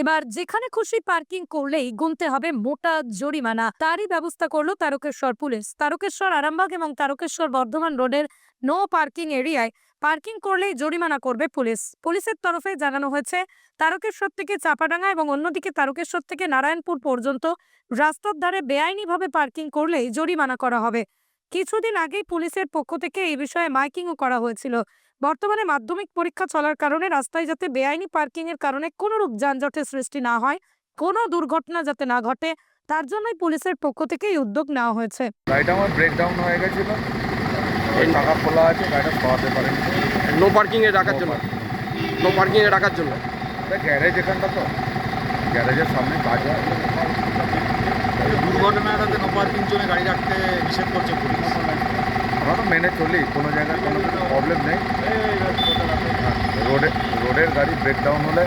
এবার যেখানে খুশি পার্কিং করলেই গুনতে হবে মোটা জরিমানা। তারই ব্যবস্থা করল তারকেশ্বর পুলিশ। তারকেশ্বর আরামবাগ এবং তারকেশ্বর বর্ধমান রোডের নো পার্কিং এরিয়ায় পার্কিং করলেই জরিমানা করবে পুলিশ। পুলিশের তরফে জানানো হয়েছে, তারকেশ্বর থেকে চাপাডাঙ্গা এবং অন্যদিকে তারকেশ্বর থেকে নারায়ণপুর পর্যন্ত রাস্তার ধারে বেআইনিভাবে পার্কিং করলেই জরিমানা করা হবে। কিছুদিন আগেই পুলিশের পক্ষ থেকে এই বিষয়ে মাইকিংও করা হয়েছিল। বর্তমানে মাধ্যমিক পরীক্ষা চলার কারণে রাস্তায় যাতে বেআইনি পার্কিং এর কারণে কোনোরূপ যানজটের সৃষ্টি না হয় কোনো দুর্ঘটনা যাতে না ঘটে তার জন্যই পুলিশের পক্ষ থেকে এই উদ্যোগ নেওয়া হয়েছে। গাড়িটা আমার ব্রেকডাউন হয়ে গেছিল। টাকা খোলা আছে গাড়িটা সরাতে পারেনি। নো পার্কিং এ রাখার জন্য নো পার্কিং এ রাখার জন্য। গ্যারেজ এখানটা তো। গ্যারেজের সামনে কাজ হয়। পার্কিং জন্য গাড়ি রাখতে নিষেধ করছে পুলিশ। আমরা তো মেনে চলি কোনো জায়গায় কোনো কিছু প্রবলেম নেই। রোডে রোডের গাড়ি ব্রেকডাউন হলে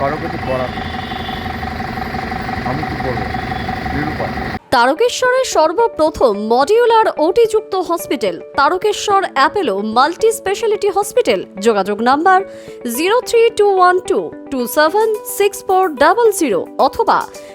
কারও কিছু করার আমি কি করব নিরুপায়। তারকেশ্বরের সর্বপ্রথম modular ওটিযুক্ত hospital Tarakeswar Apollo multi speciality hospital যোগাযোগ number zero three two one two two seven six four double zero অথবা